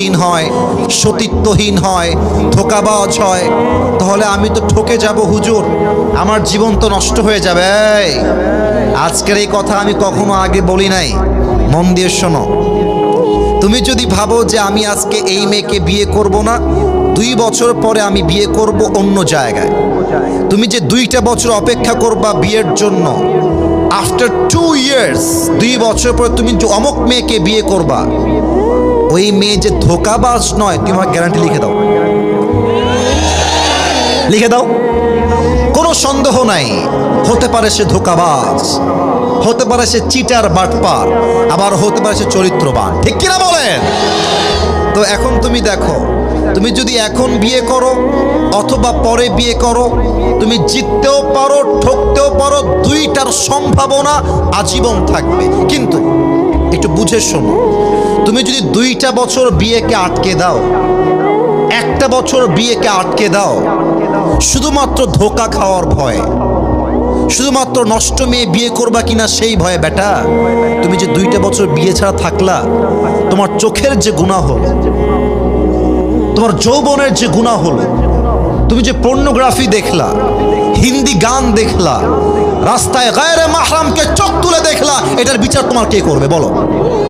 হীন হয়, সতীত্বহীন হয়, ধোকাবাজ হয়, তাহলে আমি তো ঠকে যাব হুজুর। আমার জীবন তো নষ্ট হয়ে যাবে আজকের এই কথা আমি কখনো আগে বলি নাই। মন দিয়ে শোনো। তুমি যদি ভাবো যে আমি আজকে এই মেয়েকে বিয়ে করব না, দুই বছর পরে আমি বিয়ে করব অন্য জায়গায়। তুমি যে দুইটা বছর অপেক্ষা করবা বিয়ের জন্য আফটার টু ইয়ার্স দুই বছর পরে তুমি অমুক মেয়েকে বিয়ে করবা ওই মেয়ে যে ধোকাবাজ নয়, তুমি আমার গ্যারান্টি লিখে দাও। লিখে দাও। কোনো সন্দেহ নাই, হতে পারে সে ধোকাবাজ, হতে পারে সে চিটার বাটপার, আবার হতে পারে সে চরিত্রবান। ঠিক কিনা বলেন? তো এখন তুমি দেখো, তুমি যদি এখন বিয়ে করো, অথবা পরে বিয়ে করো, তুমি জিততেও পারো, ঠকতেও পারো, দুইটার সম্ভাবনা আজীবন থাকবে। কিন্তু একটু বুঝে শোনো তুমি যদি দুইটা বছর বিয়েকে আটকে দাও, একটা বছর বিয়েকে আটকে দাও, শুধুমাত্র ধোকা খাওয়ার ভয়। শুধুমাত্র নষ্ট মেয়ে বিয়ে করবা কিনা সেই ভয়ে, বেটা। তুমি যে দুইটা বছর বিয়ে ছাড়া থাকলা, তোমার চোখের যে গুণা হলো, তোমার যৌবনের যে গুণা হলো, তুমি যে পর্নোগ্রাফি দেখলা, হিন্দি গান দেখলা, রাস্তায় গায়ের মাহরামকে চোখ তুলে দেখলা, এটার বিচার তোমার কে করবে, বলো।